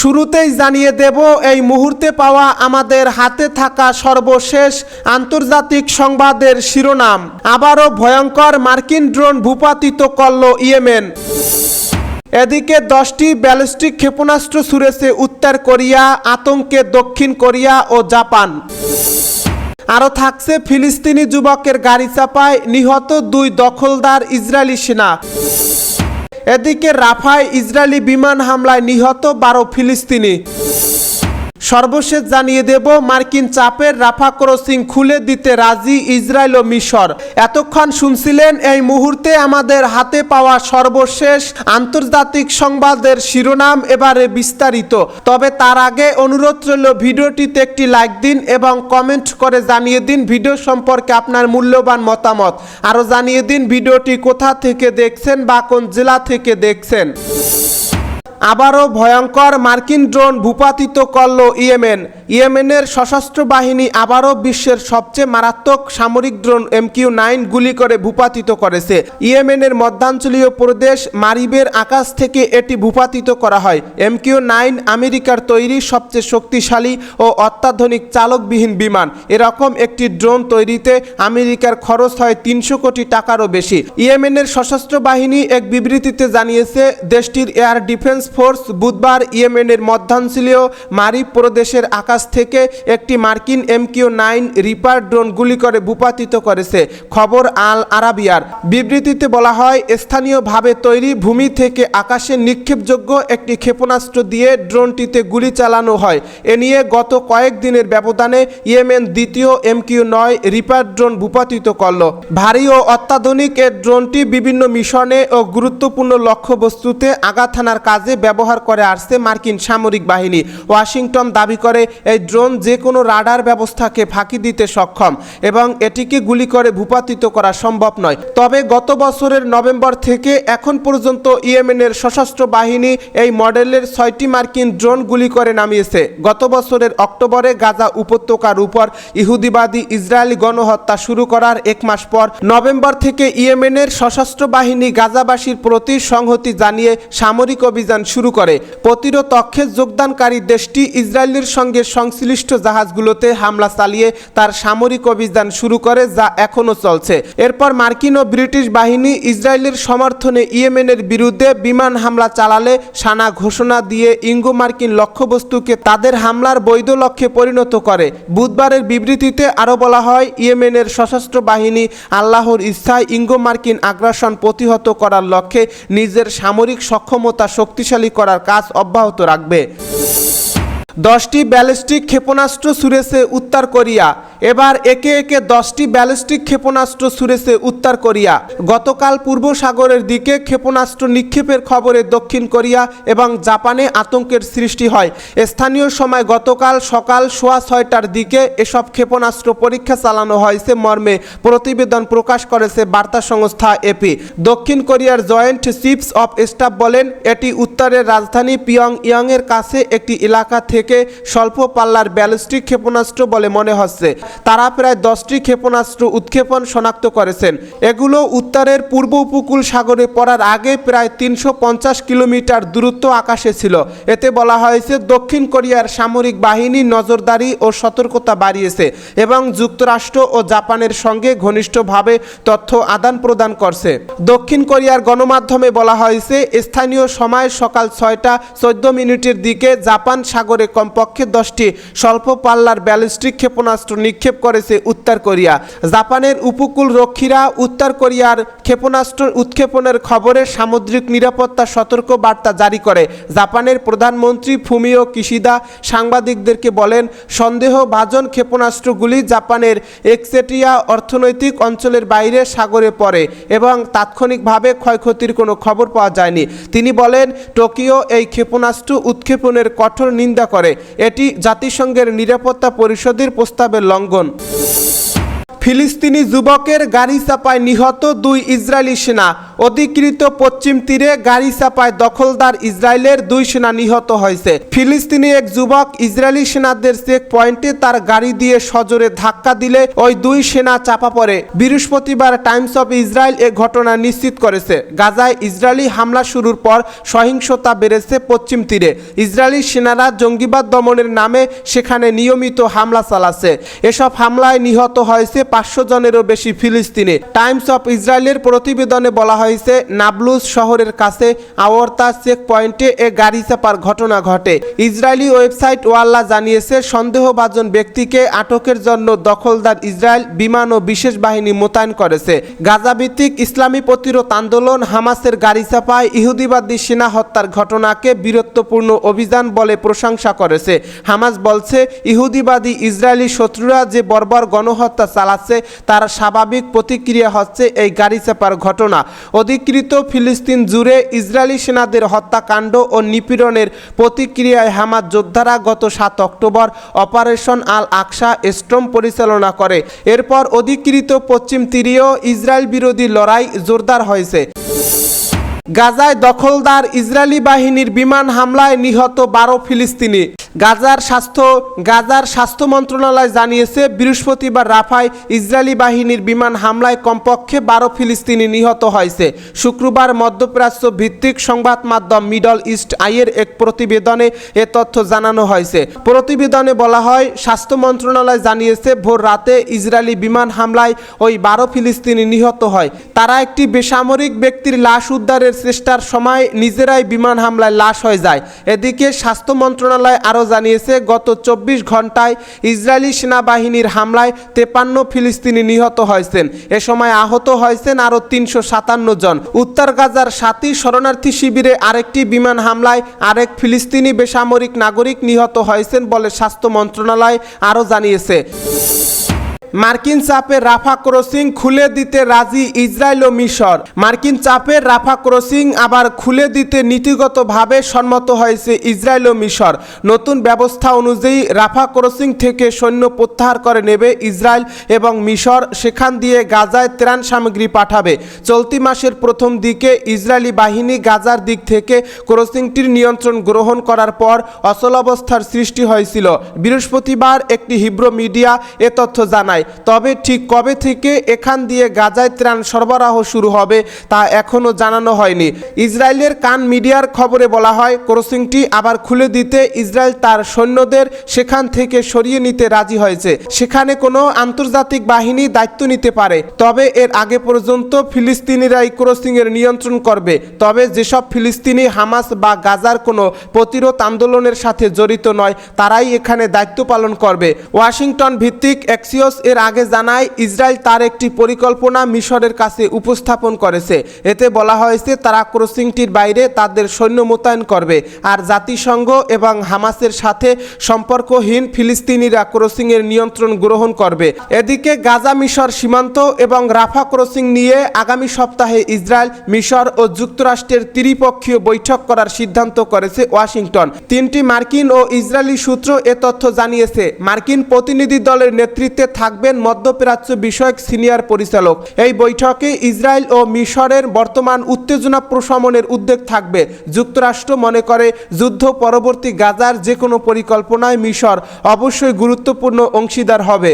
শুরুতেই জানিয়ে দেব, এই মুহূর্তে পাওয়া আমাদের হাতে থাকা সর্বশেষ আন্তর্জাতিক সংবাদের শিরোনাম। আবারও ভয়ঙ্কর মার্কিন ড্রোন ভূপাতিত করল ইয়েমেন। এদিকে দশটি ব্যালিস্টিক ক্ষেপণাস্ত্র ছুড়েছে উত্তর কোরিয়া, আতঙ্কে দক্ষিণ কোরিয়া ও জাপান। আরও থাকছে ফিলিস্তিনি যুবকের গাড়ি চাপায় নিহত দুই দখলদার ইসরায়েলি সেনা। এদিকে রাফায় ইসরায়েলি বিমান হামলায় নিহত বারো ফিলিস্তিনি। সর্বশেষ জানিয়ে দেব, মার্কিন চাপের রাফা ক্রসিং খুলে দিতে রাজি ইসরায়েল ও মিশর। এতক্ষণ শুনছিলেন এই মুহূর্তে আমাদের হাতে পাওয়া সর্বশেষ আন্তর্জাতিক সংবাদের শিরোনাম এবারে বিস্তারিত। তবে তার আগে অনুরোধ রইল, ভিডিওটিতে একটি লাইক দিন এবং কমেন্ট করে জানিয়ে দিন ভিডিও সম্পর্কে আপনার মূল্যবান মতামত। আরও জানিয়ে দিন ভিডিওটি কোথা থেকে দেখছেন বা কোন জেলা থেকে দেখছেন। আবারও ভয়ঙ্কর মার্কিন ড্রোন ভূপাতিত করল ইয়েমেন। ইয়েমেনের সশস্ত্র বাহিনী আবারও বিশ্বের সবচেয়ে মারাত্মক সামরিক ড্রোন এমকিউ নাইন গুলি করে ভূপাতিত করেছে। ইয়েমেনের মধ্যাঞ্চলীয় প্রদেশ মারিবের আকাশ থেকে এটি ভূপাতিত করা হয়। এমকিউ নাইন আমেরিকার তৈরি সবচেয়ে শক্তিশালী ও অত্যাধুনিক চালকবিহীন বিমান। এরকম একটি ড্রোন তৈরিতে আমেরিকার খরচ হয় তিনশো কোটি টাকারও বেশি। ইয়েমেনের সশস্ত্র বাহিনী এক বিবৃতিতে জানিয়েছে, দেশটির এয়ার ডিফেন্স ফোর্স বুধবার ইয়েমেনের মধ্যাঞ্চলীয় মারিব প্রদেশের আকাশ থেকে একটি মার্কিন এমকিউ নাইন রিপার ড্রোন গুলি করে ভূপাতিত করেছে। খবর আল আরাবিয়ার। বিবৃতিতে বলা হয়, স্থানীয়ভাবে তৈরি ভূমি থেকে আকাশে নিক্ষেপযোগ্য একটি ক্ষেপণাস্ত্র দিয়ে ড্রোনটিতে গুলি চালানো হয়। এ নিয়ে গত কয়েকদিনের ব্যবধানে ইয়েমেন দ্বিতীয় এমকিউ নয় রিপার ড্রোন ভূপাতিত করল। ভারী ও অত্যাধুনিক এ ড্রোনটি বিভিন্ন মিশনে ও গুরুত্বপূর্ণ লক্ষ্যবস্তুতে আঘাত হানার কাজে ব্যবহার করে আসছে মার্কিন সামরিক বাহিনী। ওয়াশিংটন দাবি করে, এই ড্রোন যে কোনো রাডার ব্যবস্থাকে ফাঁকি দিতে সক্ষম এবং এটিকে গুলি করে ভূপাতিত করা সম্ভব নয়। তবে গত বছরের নভেম্বর থেকে এখন পর্যন্ত ইয়েমেনের সশস্ত্র বাহিনী এই মডেলের ছয়টি মার্কিন ড্রোন গুলি করে নামিয়েছে। গত বছরের অক্টোবরে গাজা উপত্যকার উপর ইহুদিবাদী ইসরায়েলি গণহত্যা শুরু করার এক মাস পর নভেম্বর থেকে ইয়েমেনের সশস্ত্র বাহিনী গাজাবাসীর প্রতি সংহতি জানিয়ে সামরিক অভিযান শুরু করে। প্রতিরোধ অক্ষে যোগদানকারী দেশটি ইসরায়েলের সঙ্গে সংশ্লিষ্ট জাহাজগুলোতে হামলা চালিয়ে তার সামরিক অভিযান শুরু করে যা এখনও চলছে। এরপর মার্কিন ও ব্রিটিশ বাহিনী ইসরায়েলের সমর্থনে ইয়েমেনের বিরুদ্ধে বিমান হামলা চালালে সানা ঘোষণা দিয়ে ইঙ্গো মার্কিন লক্ষ্যবস্তুকে তাদের হামলার বৈধ লক্ষ্যে পরিণত করে। বুধবারের বিবৃতিতে আরও বলা হয়, ইয়েমেনের সশস্ত্র বাহিনী আল্লাহর ইচ্ছায় ইঙ্গো মার্কিন আগ্রাসন প্রতিহত করার লক্ষ্যে নিজের সামরিক সক্ষমতা শক্তিশালী করার কাজ অব্যাহত রাখবে। দশটি ব্যালিস্টিক ক্ষেপণাস্ত্র ছুড়েছে উত্তর কোরিয়া, এবার একে একে দশটি ব্যালিস্টিক ক্ষেপণাস্ত্র ছুড়েছে উত্তর কোরিয়া, গতকাল পূর্ব সাগরের দিকে ক্ষেপণাস্ত্র নিক্ষেপের খবরে দক্ষিণ কোরিয়া এবং জাপানে আতঙ্কের সৃষ্টি হয়। স্থানীয় সময় গতকাল সকাল সোয়া ছয়টার দিকে এসব ক্ষেপণাস্ত্র পরীক্ষা চালানো হয়েছে মর্মে প্রতিবেদন প্রকাশ করেছে বার্তা সংস্থা এপি। দক্ষিণ কোরিয়ার জয়েন্ট চিফস অফ স্টাফ বলেন, এটি উত্তরের রাজধানী পিয়ং ইয়ংয়ের কাছে একটি এলাকা থেকে স্বল্প পাল্লার ব্যালিস্টিক ক্ষেপণাস্ত্র বলে মনে হচ্ছে। তারা প্রায় দশটি ক্ষেপণাস্ত্র উৎক্ষেপণ শনাক্ত করেছেন। এগুলো উত্তরের পূর্ব উপকূল সাগরে পড়ার আগে প্রায় তিনশো পঞ্চাশ কিলোমিটার দূরত্ব আকাশে ছিল। এতে বলা হয়েছে, দক্ষিণ কোরিয়ার সামরিক বাহিনী নজরদারি ও সতর্কতা বাড়িয়েছে এবং যুক্তরাষ্ট্র ও জাপানের সঙ্গে ঘনিষ্ঠভাবে তথ্য আদান প্রদান করছে। দক্ষিণ কোরিয়ার গণমাধ্যমে বলা হয়েছে, স্থানীয় সময় সকাল ছয়টা চোদ্দ মিনিটের দিকে জাপান সাগরে কমপক্ষে দশটি স্বল্প পাল্লার ব্যালিস্টিক ক্ষেপণাস্ত্র নিক্ষেপ করেছে উত্তর কোরিয়া। জাপানের উপকূল রক্ষীরা উত্তর কোরিয়ার ক্ষেপণাস্ত্র উৎক্ষেপণের খবরে সামুদ্রিক নিরাপত্তা সতর্ক বার্তা জারি করে। জাপানের প্রধানমন্ত্রী ফুমিও কিশিদা সাংবাদিকদেরকে বলেন, সন্দেহভাজন ক্ষেপণাস্ত্রগুলি জাপানের একচেটিয়া অর্থনৈতিক অঞ্চলের বাইরে সাগরে পড়ে এবং তাৎক্ষণিকভাবে ক্ষয়ক্ষতির কোনো খবর পাওয়া যায়নি। তিনি বলেন, টোকিও এই ক্ষেপণাস্ত্র উৎক্ষেপণের কঠোর নিন্দা করে। এটি জাতিসংঘের নিরাপত্তা পরিষদের প্রস্তাবের লঙ্ঘন। ফিলিস্তিনি যুবকের গাড়ি চাপায় নিহত দুই ইসরায়েলি সেনা। অধিকৃত পশ্চিম তীরে গাড়ি চাপায় দখলদার ইসরায়েলের দুই সেনা নিহত হয়েছে। ফিলিস্তিনি এক যুবক ইসরায়েলি সেনাদের চেক পয়েন্টে তার গাড়ি দিয়ে সজোরে ধাক্কা দিলে ওই দুই সেনা চাপা পড়ে। বৃহস্পতিবার টাইমস অফ ইসরায়েল এ ঘটনা নিশ্চিত করেছে। গাজায় ইসরায়েলি হামলা শুরুর পর সহিংসতা বেড়েছে পশ্চিম তীরে। ইসরায়েলি সেনারা জঙ্গিবাদ দমনের নামে সেখানে নিয়মিত হামলা চালাচ্ছে। এসব হামলায় নিহত হয়েছে পাঁচশো জনেরও বেশি ফিলিস্তিনে। টাইমস অফ ইসরায়েলের প্রতিবেদনে বলা হয়েছে নাবলুস শহরের কাছে। আওয়ার্তা চেক পয়েন্টে এ গাড়ি চাপার ঘটনা ঘটে। ইসরায়েলি ওয়েবসাইট ওয়াল্লা জানিয়েছে, সন্দেহভাজন ব্যক্তিকে আটকের জন্য দখলদার ইসরায়েল বিমান ও বিশেষ বাহিনী মোতায়েন করেছে। গাজাভিত্তিক ইসলামী প্রতিরোধ আন্দোলন হামাসের গাড়ি চাপায় ইহুদিবাদী সেনা হত্যার ঘটনাকে বীরত্বপূর্ণ অভিযান বলে প্রশংসা করেছে। হামাস বলছে, ইহুদিবাদী ইসরায়েলি শত্রুরা যে বর্বর গণহত্যা চালাচ্ছে, তার স্বাভাবিক প্রতিক্রিয়া হচ্ছে এই গাড়ি চাপার ঘটনা। অধিকৃত ফিলিস্তিন জুড়ে ইসরায়েলি সেনাদের হত্যাকাণ্ড ও নিপীড়নের প্রতিক্রিয়ায় হামাস যোদ্ধারা গত সাত October operation Al Aqsa storm পরিচালনা করে। এরপর অধিকৃত পশ্চিম তীরীয় ইসরায়েল বিরোধী লড়াই জোরদার হয়েছে। গাজায় দখলদার ইসরায়েলি বাহিনীর বিমান হামলায় নিহত বারো ফিলিস্তিনি। গাজার স্বাস্থ্য গাজার স্বাস্থ্য মন্ত্রণালয় জানিয়েছে, বৃহস্পতিবার রাফায় ইসরায়েলি বাহিনীর বিমান হামলায় কমপক্ষে বারো ফিলিস্তিনি নিহত হয়েছে। শুক্রবার মধ্যপ্রাচ্য ভিত্তিক সংবাদ মাধ্যম মিডল ইস্ট আইয়ের এক প্রতিবেদনে এ তথ্য জানানো হয়েছে। প্রতিবেদনে বলা হয়, স্বাস্থ্য মন্ত্রণালয় জানিয়েছে, ভোর রাতে ইসরায়েলি বিমান হামলায় ওই বারো ফিলিস্তিনি নিহত হয়। তারা একটি বেসামরিক ব্যক্তির লাশ উদ্ধারের চেষ্টার সময় নিজেরাই বিমান হামলায় লাশ হয়ে যায়। এদিকে স্বাস্থ্য মন্ত্রণালয় আরও জানিয়েছে, গত চব্বিশ ঘন্টায় ইসরায়েলি সেনাবাহিনীর হামলায় তেপান্ন ফিলিস্তিনি নিহত হয়েছেন। এ সময় আহত হয়েছেন আরও তিনশো সাতান্ন জন। উত্তর গাজার সাতই শরণার্থী শিবিরে আরেকটি বিমান হামলায় আরেক ফিলিস্তিনি বেসামরিক নাগরিক নিহত হয়েছেন বলে স্বাস্থ্য মন্ত্রণালয় আরও জানিয়েছে। মার্কিন চাপে রাফা ক্রসিং খুলে দিতে রাজি ইসরায়েল ও মিশর। মার্কিন চাপের রাফা ক্রসিং আবার খুলে দিতে নীতিগতভাবে সম্মত হয়েছে ইসরায়েল ও মিশর। নতুন ব্যবস্থা অনুযায়ী রাফা ক্রসিং থেকে সৈন্য প্রত্যাহার করে নেবে ইসরায়েল এবং মিশর, সেখান দিয়ে গাজায় ত্রাণ সামগ্রী পাঠাবে। চলতি মাসের প্রথম দিকে ইসরায়েলি বাহিনী গাজার দিক থেকে ক্রসিংটির নিয়ন্ত্রণ গ্রহণ করার পর অচলাবস্থার সৃষ্টি হয়েছিল। বৃহস্পতিবার একটি হিব্রো মিডিয়া এ তথ্য জানায়। তবে ঠিক কবে থেকে এখান দিয়ে গাজায় ত্রাণ সরবরাহ শুরু হবে তা এখনও জানানো হয়নি। ইসরায়েলের কান মিডিয়ার খবরে বলা হয়, ক্রসিংটি আবার খুলে দিতে ইসরায়েল তার সৈন্যদের সেখান থেকে সরিয়ে নিতে রাজি হয়েছে। সেখানে কোনো আন্তর্জাতিক বাহিনী দায়িত্ব নিতে পারে। তবে এর আগে পর্যন্ত ফিলিস্তিনিরাই ক্রসিংয়ের নিয়ন্ত্রণ করবে। তবে যেসব ফিলিস্তিনি হামাস বা গাজার কোনো প্রতিরোধ আন্দোলনের সাথে জড়িত নয়, তারাই এখানে দায়িত্ব পালন করবে। ওয়াশিংটন ভিত্তিক অ্যাক্সিওস এর আগে জানায়, ইসরায়েল তার একটি পরিকল্পনা মিশরের কাছে উপস্থাপন করেছে। এতে বলা হয়েছে, তারা ক্রসিংটির বাইরে তাদের সৈন্য মোতায়েন করবে আর জাতিসংঘ এবং হামাসের সাথে সম্পর্কহীন ফিলিস্তিনিরা ক্রসিংয়ের নিয়ন্ত্রণ গ্রহণ করবে। এদিকে গাজা মিশর সীমান্ত এবং রাফা ক্রসিং নিয়ে আগামী সপ্তাহে ইসরায়েল, মিশর ও যুক্তরাষ্ট্রের ত্রিপক্ষীয় বৈঠক করার সিদ্ধান্ত করেছে ওয়াশিংটন। তিনটি মার্কিন ও ইসরায়েলি সূত্র এ তথ্য জানিয়েছে, মার্কিন প্রতিনিধি দলের নেতৃত্বে থাকবেন মধ্যপ্রাচ্য বিষয়ক সিনিয়র পরিচালক। এই বৈঠকে ইসরায়েল ও মিশরের বর্তমান উত্তেজনা প্রশমনের উদ্যোগ থাকবে। যুক্তরাষ্ট্র মনে করে যুদ্ধ পরবর্তী গাজার যে কোনো পরিকল্পনায় মিশর অবশ্যই গুরুত্বপূর্ণ অংশীদার হবে।